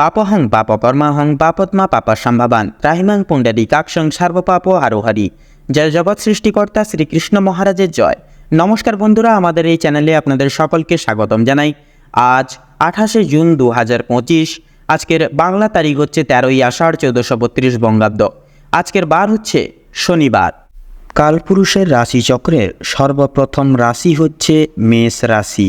পাপহং পাপকর্মাহং পাপত্মা পাপাসম্ভাবান ত্রাহিমাং পুণ্ডরীকাক্ষং সর্বপাপ হারোহারি জয় জগৎ সৃষ্টিকর্তা শ্রীকৃষ্ণ মহারাজের জয়। নমস্কার বন্ধুরা, আমাদের এই চ্যানেলে আপনাদের সকলকে স্বাগতম জানাই। আজ আঠাশে জুন দু হাজার পঁচিশ, আজকের বাংলা তারিখ হচ্ছে তেরোই আষাঢ় চৌদ্দশো বত্রিশ বঙ্গাব্দ। আজকের বার হচ্ছে শনিবার। কালপুরুষের রাশিচক্রের সর্বপ্রথম রাশি হচ্ছে মেষ রাশি।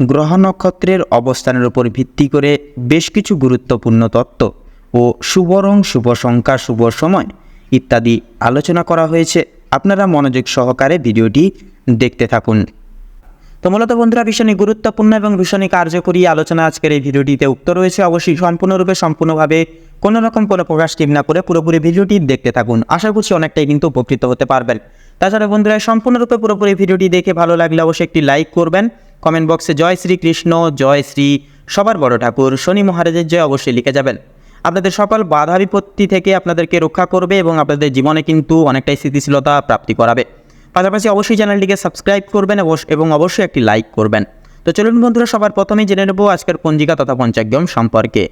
গ্রহ নক্ষত্রের অবস্থানের উপর ভিত্তি করে বেশ কিছু গুরুত্বপূর্ণ তত্ত্ব ও শুভ রং শুভ সংখ্যা, শুভ সময় ইত্যাদি আলোচনা করা হয়েছে। আপনারা মনোযোগ সহকারে ভিডিওটি দেখতে থাকুন। তো মূলত বন্ধুরা, ভীষণই গুরুত্বপূর্ণ এবং ভীষণই কার্যকরী আলোচনা আজকের এই ভিডিওটিতে উক্ত রয়েছে। অবশ্যই সম্পূর্ণরূপে, সম্পূর্ণভাবে কোনো রকম কোনো প্রকাশ টিপ না করে পুরোপুরি ভিডিওটি দেখতে থাকুন। আশা করছি অনেকটাই কিন্তু উপকৃত হতে পারবেন। তাছাড়া বন্ধুরা, সম্পূর্ণরূপে পুরোপুরি ভিডিওটি দেখে ভালো লাগলে অবশ্যই একটি লাইক করবেন কমেন্ট বক্সে জয় শ্রী কৃষ্ণ জয় শ্রী সবার বড় ঠাকুর, শনি মহারাজের জয় অবশ্যই লিখে যাবেন। আপনাদের সকল বাধা বিপত্তি থেকে আপনাদেরকে রক্ষা করবে এবং আপনাদের জীবনে কিন্তু অনেকটাই স্থিতিশীলতা প্রাপ্তি করাবে। পাশাপাশি অবশ্যই চ্যানেলটিকে সাবস্ক্রাইব করবেন এবং অবশ্যই একটি লাইক করবেন। তো চলুন বন্ধুরা, সবার প্রথমেই জেনে নেব আজকের পঞ্জিকা তথা পঞ্চাগ্যম সম্পর্কে।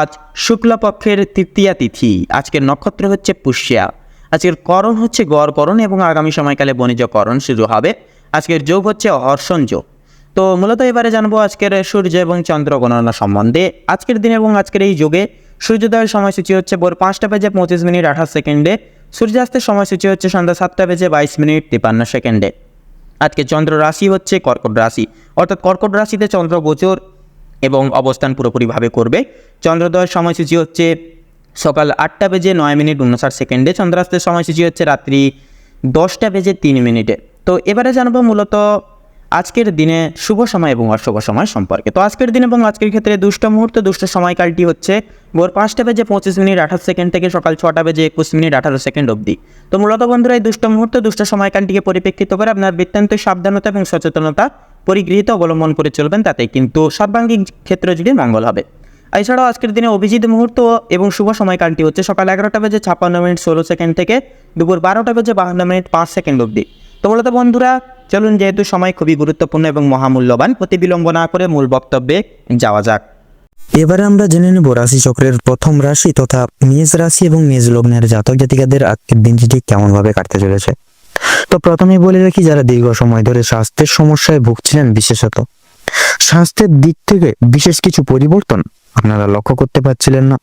আজ শুক্লপক্ষের তৃতীয়া তিথি, আজকের নক্ষত্র হচ্ছে পুষ্যা। আজকের করণ হচ্ছে গড় করণ এবং আগামী সময়কালে বণিজ করণ শুরু হবে। আজকের যোগ হচ্ছে হর্ষণ যোগ। তো মূলত এবারে জানব আজকের সূর্য এবং চন্দ্র গণনা সম্বন্ধে। আজকের দিন এবং আজকের এই যুগে সূর্যোদয়ের সময়সূচি হচ্ছে ভোর পাঁচটা বেজে পঁচিশ মিনিট আঠাশ সেকেন্ডে, সূর্যাস্তের সময়সূচি হচ্ছে সন্ধ্যা সাতটা বেজে বাইশ মিনিট তিপান্ন সেকেন্ডে। আজকে চন্দ্র রাশি হচ্ছে কর্কট রাশি, অর্থাৎ কর্কট রাশিতে চন্দ্র গোচর এবং অবস্থান পুরোপুরিভাবে করবে। চন্দ্রোদয়ের সময়সূচি হচ্ছে সকাল আটটা বেজে নয় মিনিট উনষাট সেকেন্ডে, চন্দ্রাস্তের সময়সূচি হচ্ছে রাত্রি দশটা বেজে তিন মিনিটে। তো এবারে জানব মূলত আজকের দিনে শুভ সময় এবং অশুভ সময় সম্পর্কে। তো আজকের দিন এবং আজকের ক্ষেত্রে দুষ্ট মুহূর্ত, দুষ্ট সময়কালটি হচ্ছে ভোর পাঁচটা বেজে পঁচিশ মিনিট আঠাশ সেকেন্ড থেকে সকাল ছটা বেজে একুশ মিনিট আঠারো সেকেন্ড অবধি। তো মূলত বন্ধুরা, এই দুষ্ট মুহূর্ত, দুষ্ট সময়কালটিকে পরিপ্রেক্ষিত করে আপনার বৃত্তান্ত, সাবধানতা এবং সচেতনতা পরিগৃহীত, অবলম্বন করে চলবেন, তাতে কিন্তু সর্বাঙ্গিক ক্ষেত্র জুড়ে মঙ্গল হবে। এছাড়াও আজকের দিনে অভিজিৎ মুহূর্ত এবং শুভ সময়কালটি হচ্ছে সকাল এগারোটা বেজে ছাপ্পান্ন মিনিট ষোলো সেকেন্ড থেকে দুপুর বারোটা বেজে বাহান্ন মিনিট পাঁচ সেকেন্ড অবধি। তো মূলত বন্ধুরা চলুন যেহেতু সময় খুবই গুরুত্বপূর্ণ এবং মহামূল্যবান, প্রতি বিলম্ব না করে মূল বক্তব্যে যাওয়া যাক। এবারে আমরা জেনে নেব রাশি চক্রের প্রথম রাশি তথা মেষ রাশি এবং মেষ লগ্নের জাতক জাতিকাদের আজকের দিনটি ঠিক কেমন ভাবে কাটতে চলেছে। তো প্রথমেই বলে রাখি, যারা দীর্ঘ সময় ধরে স্বাস্থ্যের সমস্যায় ভুগছিলেন বিশেষত, স্বাস্থ্যের দিক থেকে বিশেষ কিছু পরিবর্তন আপনারা লক্ষ্য করতে পারছিলেন না।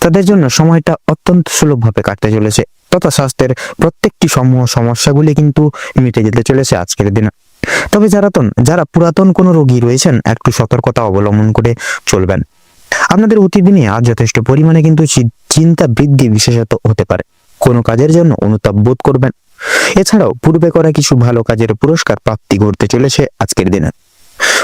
তাদের জন্য সময়টা অত্যন্ত সুলভভাবে কাটতে চলেছে, তথা স্বাস্থ্যের প্রত্যেকটি সমূহ সমস্যাগুলি কিন্তু মিটে যেতে চলেছে আজকের দিনে। তবে যারা যারা পুরাতন কোনো রোগী রয়েছেন, একটু সতর্কতা অবলম্বন করে চলবেন। আপনাদের অতিদিনে আজ যথেষ্ট পরিমাণে কিন্তু চিন্তা বৃদ্ধি বিশেষত হতে পারে। কোনো কাজের জন্য অনুতাপ বোধ করবেন। এছাড়াও পূর্বে করা কিছু ভালো কাজের পুরস্কার প্রাপ্তি ঘটতে চলেছে আজকের দিনে।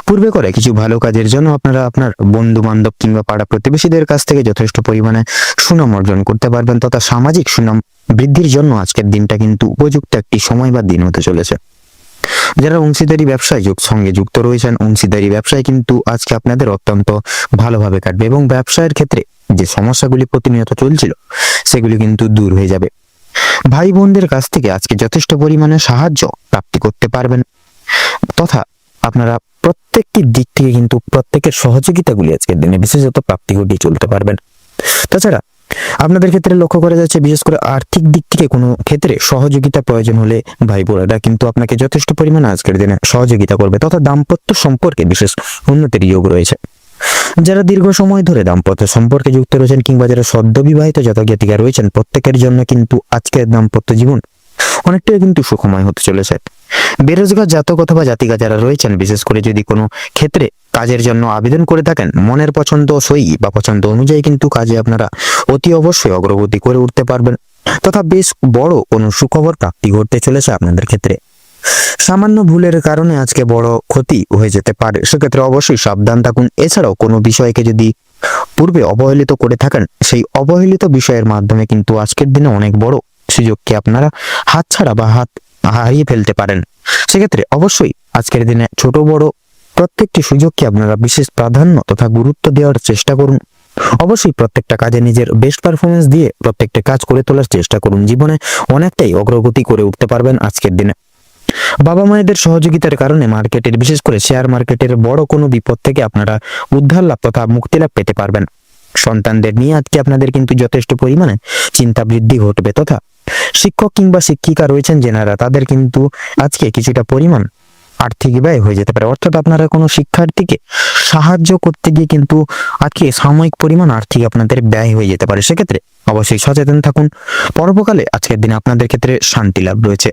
পূর্বে করে কিছু ভালো কাজের জন্য আপনারা আপনার বন্ধু বান্ধব কিংবা পাড়া প্রতিবেশীদের কাছ থেকে যথেষ্ট পরিমাণে সুনাম অর্জন করতে পারবেন তথা সামাজিক সুনাম বৃদ্ধির জন্য আজকের দিনটা কিন্তু উপযুক্ত একটি সময় বা দিন হতে চলেছে। যারা অংশীদারি ব্যবসায় যুগ, সঙ্গে যুক্ত রয়েছেন, অংশীদারি ব্যবসায় কিন্তু আজকে আপনাদের অত্যন্ত ভালোভাবে কাটবে এবং ব্যবসায়ের ক্ষেত্রে যে সমস্যাগুলি প্রতিনিয়ত চলছিল, সেগুলি কিন্তু দূর হয়ে যাবে। ভাই বোনদের কাছ থেকে আজকে যথেষ্ট পরিমাণে সাহায্য প্রাপ্তি করতে পারবেন তথা আপনারা প্রত্যেকটি দিক থেকে কিন্তু প্রত্যেকের সহযোগিতাগুলি আজকের দিনে বিশেষত প্রাপ্তি ঘটিয়ে চলতে পারবেন। তাছাড়া আপনাদের ক্ষেত্রে লক্ষ্য করা যাচ্ছে, বিশেষ করে আর্থিক দিক থেকে কোনো ক্ষেত্রে সহযোগিতা প্রয়োজন হলে ভাই বোনেরা কিন্তু আপনাকে যথেষ্ট পরিমাণে আজকের দিনে সহযোগিতা করবে তথা দাম্পত্য সম্পর্কে বিশেষ উন্নতির যোগ রয়েছে। যারা দীর্ঘ সময় ধরে দাম্পত্য সম্পর্কে যুক্ত রয়েছেন কিংবা যারা সদ্য বিবাহিত জাতক জাতিকা রয়েছেন, প্রত্যেকের জন্য কিন্তু আজকের দাম্পত্য জীবন অনেকটাই কিন্তু সুখময় হতে চলেছে। বেরোজগার জাতক অথবা জাতিকা যারা রয়েছেন, বিশেষ করে যদি কোনো ক্ষেত্রে কাজের জন্য আবেদন করে থাকেন, মনের পছন্দ সই বা পছন্দ অনুযায়ী কিন্তু কাজে আপনারা অতি অবশ্যই অগ্রগতি করে উঠতে পারবেন। তথা বেশ বড় কোনো সুখবর প্রাপ্তি ঘটতে চলেছে আপনাদের ক্ষেত্রে। সামান্য ভুলের কারণে আজকে বড় ক্ষতি হয়ে যেতে পারে। সেক্ষেত্রে অবশ্যই সাবধান থাকুন। এছাড়াও কোনো বিষয়কে যদি পূর্বে অবহেলিত করে থাকেন, সেই অবহেলিত বিষয়ের মাধ্যমে কিন্তু আজকের দিনে অনেক বড় সুযোগকে আপনারা হাতছাড়া বা হাত হারিয়ে ফেলতে পারেন। সেক্ষেত্রে অবশ্যই আজকের দিনে ছোট, বড় প্রত্যেকটি সুযোগকে আপনারা বিশেষ প্রাধান্য তথা গুরুত্ব দেওয়ার চেষ্টা করুন। অবশ্যই প্রত্যেকটা কাজে নিজের বেস্ট পারফরমেন্স দিয়ে প্রত্যেকটা কাজ করে তোলার চেষ্টা করুন। জীবনে অনেকটাই অগ্রগতি করে উঠতে পারবেন আজকের দিনে। বাবা মায়েদের সহযোগিতার কারণে মার্কেটের, বিশেষ করে শেয়ার মার্কেটের বড় কোনো বিপদ থেকে আপনারা উদ্ধার লাভ তথা মুক্তি লাভ পেতে পারবেন। সন্তানদের নিয়ে আজকে আপনাদের কিন্তু যথেষ্ট পরিমাণে চিন্তা বৃদ্ধি ঘটবে তথা শিক্ষক কিংবা শিক্ষিকা রয়েছেন যেনারা, তাদের কিন্তু আজকে কিছুটা পরিমাণ আর্থিক ব্যয় হয়ে যেতে পারে। অর্থাৎ আপনারা কোনো শিক্ষার্থীকে সাহায্য করতে গিয়ে কিন্তু আজকে সাময়িক পরিমাণ আর্থিক আপনাদের ব্যয় হয়ে যেতে পারে। সেক্ষেত্রে অবশ্যই সচেতন থাকুন। পরবকালে আজকের দিনে আপনাদের ক্ষেত্রে শান্তি লাভ রয়েছে।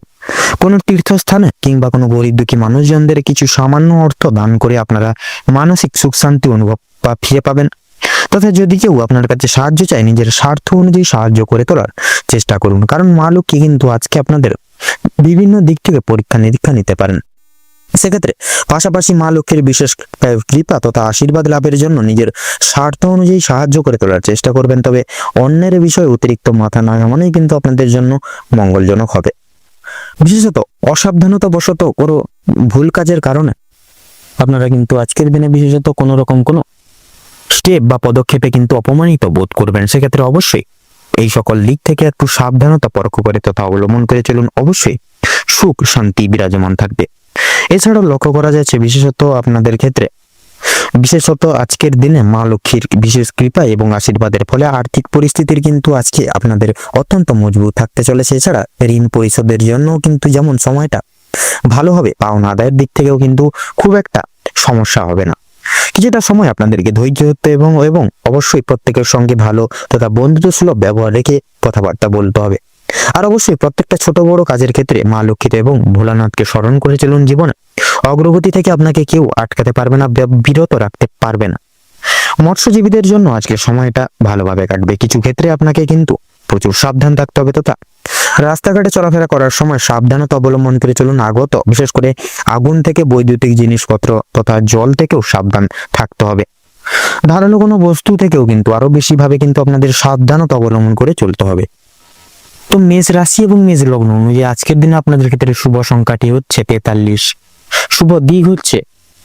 কোনো তীর্থস্থানে কিংবা কোনো গরিব দুঃখী মানুষজনদের কিছু সামান্য অর্থ দান করে আপনারা মানসিক সুখ শান্তি অনুভব বা ফিরে পাবেন। তথা যদি কেউ আপনার কাছে সাহায্য চায়, নিজের স্বার্থ অনুযায়ী সাহায্য করে তোলার চেষ্টা করুন। কারণ মা লক্ষ্মী কিন্তু আজকে আপনাদের বিভিন্ন দিক থেকে পরীক্ষা নিরীক্ষা নিতে পারেন। সেক্ষেত্রে পাশাপাশি মা লক্ষ্মীর বিশেষ কৃপা তথা আশীর্বাদ লাভের জন্য নিজের স্বার্থ অনুযায়ী সাহায্য করে তোলার চেষ্টা করবেন। তবে অন্যের বিষয়ে অতিরিক্ত মাথা না ঘামানোই কিন্তু আপনাদের জন্য মঙ্গলজনক হবে। বিশেষত অসাবধানতা বশত কোনো ভুল কাজের কারণে আপনারা কিন্তু আজকের দিনে বিশেষত কোনো রকম কোনো স্টেপ বা পদক্ষেপে কিন্তু অপমানিত বোধ করবেন, সেক্ষেত্রে অবশ্যই এই সকল দিক থেকে একটু সাবধানতা পরোক্ষ করে তথা অবলম্বন করে চলুন। অবশ্যই সুখ, শান্তি বিরাজমান থাকবে। এছাড়াও লক্ষ্য করা যাচ্ছে বিশেষত আপনাদের ক্ষেত্রে, বিশেষত আজকের দিনে মা লক্ষ্মীর বিশেষ কৃপা এবং আশীর্বাদের ফলে আর্থিক পরিস্থিতির কিন্তু আজকে আপনাদের অত্যন্ত মজবুত থাকতে চলেছে। এছাড়া ঋণ পরিশোধের জন্য কিন্তু যেমন সময়টা ভালো হবে, পাওনা আদায়ের দিক থেকেও কিন্তু খুব একটা সমস্যা হবে না। কিছুটা সময় আপনাদেরকে ধৈর্য ধরতে এবং এবং অবশ্যই প্রত্যেকের সঙ্গে ভালো তথা বন্ধুত্বসুলভ ব্যবহার রেখে কথাবার্তা বলতে হবে। আর অবশ্যই প্রত্যেকটা ছোট বড় কাজের ক্ষেত্রে মা লক্ষ্মীতে এবং ভোলানাথকে স্মরণ করে চলুন জীবনে। অগ্রগতি থেকে আপনাকে কেউ আটকাতে পারবে না বিরত রাখতে পারবে না। মৎস্যজীবীদের জন্য আজকে সময়টা ভালোভাবে কাটবে। কিছু ক্ষেত্রে আপনাকে কিন্তু প্রচুর সাবধান থাকতে হবে তথা রাস্তাঘাটে চলাফেরা করার সময় সাবধানতা অবলম্বন করে চলুন আগত, বিশেষ করে আগুন থেকে বৈদ্যুতিক জিনিসপত্র তথা জল থেকেও সাবধান থাকতে হবে। ধারালো কোনো বস্তু থেকেও কিন্তু আরও বেশি ভাবে কিন্তু আপনাদের সাবধানতা অবলম্বন করে চলতে হবে। তো মেষ রাশি এবং মেষ লগ্ন অনুযায়ী আজকের দিনে আপনাদের ক্ষেত্রে শুভ সংখ্যাটি হচ্ছে তেতাল্লিশ। শুভ দিক হচ্ছে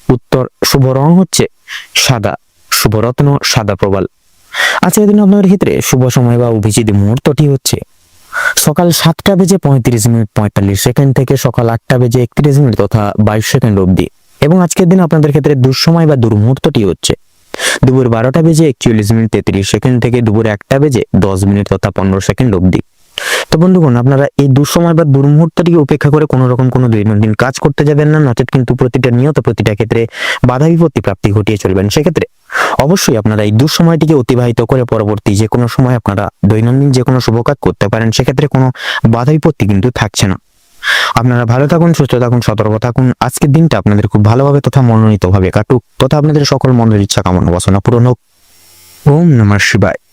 উত্তর, শুভ রং হচ্ছে সাদা, শুভ রত্ন সাদা প্রবাল। আজকের দিনে আপনাদের ক্ষেত্রে শুভ সময় বা অভিজিৎ মুহূর্তটি হচ্ছে সকাল সাতটা বেজে পঁয়ত্রিশ মিনিট, পঁয়তাল্লিশ সেকেন্ড থেকে সকাল আটটা বেজে একত্রিশ মিনিট তথা বাইশ সেকেন্ড অবধি। এবং আজকের দিন আপনাদের ক্ষেত্রে দুঃসময় বা দুর্মুহূর্তটি হচ্ছে। দুপুর বারোটা বেজে একচল্লিশ মিনিট, তেত্রিশ সেকেন্ড থেকে দুপুর একটা বেজে দশ মিনিট তথা পনেরো সেকেন্ড অবধি। তো বন্ধুগণ, আপনারা এই দুঃসময় বা দুর্মুহূর্তটিকে উপেক্ষা করে কোনো রকম কোনো দৈনন্দিন কাজ করতে যাবেন না, নচেত কিন্তু প্রতিটা নিয়ত, প্রতিটা ক্ষেত্রে বাধা বিপত্তি প্রাপ্তি ঘটিয়ে চলবেন। সেক্ষেত্রে অবশ্যই আপনারা এই দুঃসময়টিকে অতিবাহিত করে পরবর্তী যে কোনো সময় আপনারা দৈনন্দিন যে কোনো শুভ কাজ করতে পারেন, সেক্ষেত্রে কোনো বাধা বিপত্তি কিন্তু থাকছে না। আপনারা ভালো থাকুন, সুস্থ থাকুন, সতর্ক থাকুন। আজকের দিনটা আপনাদের খুব ভালোভাবে তথা মনোনীতভাবে কাটুক। তথা আপনাদের সকল মনের ইচ্ছা কামনা বাসনা পূরণ হোক। ওম নমঃ শিবায়।